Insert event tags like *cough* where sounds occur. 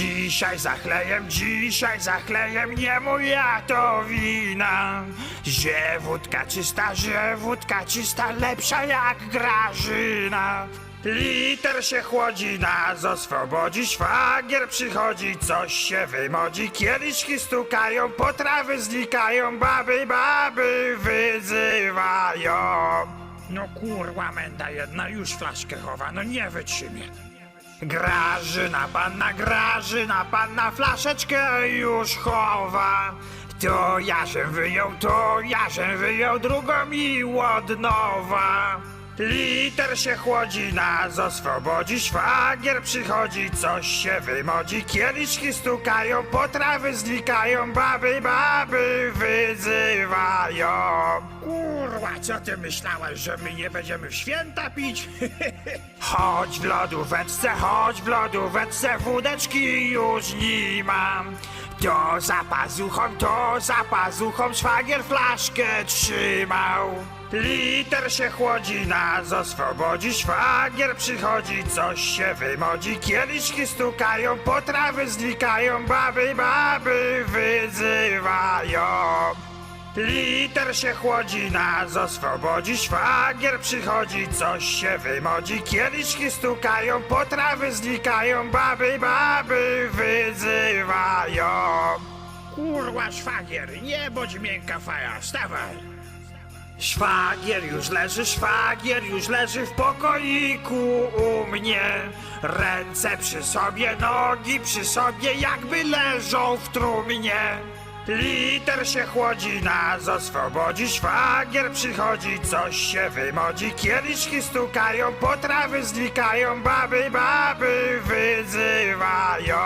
Dzisiaj zachlejem, dzisiaj zachlejem, nie moja to wina. Że wódka czysta, że wódka czysta, lepsza jak grażyna. Liter się chłodzi, nas oswobodzi, szwagier przychodzi, coś się wymodzi, kieliszki stukają, potrawy znikają, baby, baby wyzywają. No kurwa menda jedna, już flaszkę chowa, no nie wytrzymie. Grażyna panna, grażyna panna, flaszeczkę już chowa. To ja się wyjął, to ja się wyjął, drugą mi od nowa. Liter się chłodzi, nas oswobodzi, szwagier przychodzi, coś się wymodzi, kieliszki stukają, potrawy znikają, baby, baby wyzywają. Kurwa, co ty myślałeś, że my nie będziemy w święta pić? *laughs* Chodź w lodóweczce, chodź w lodóweczce, wódeczki już nie mam. To za pazuchą, to za pazuchą szwagier flaszkę trzymał. Liter się chłodzi, nas oswobodzi, szwagier przychodzi, coś się wymodzi, kieliszki stukają, potrawy znikają, baby, baby wyzywają. Liter się chłodzi, nas oswobodzi, szwagier przychodzi, coś się wymodzi, kieliszki stukają, potrawy znikają, baby, baby wyzywają. Kurwa, szwagier, nie bądź miękka faja, stawaj. Szwagier już leży, szwagier już leży w pokoiku u mnie. Ręce przy sobie, nogi przy sobie, jakby leżą w trumnie. Liter się chłodzi, nas oswobodzi, szwagier przychodzi, coś się wymodzi, kieliszki stukają, potrawy znikają, baby, baby wyzywają.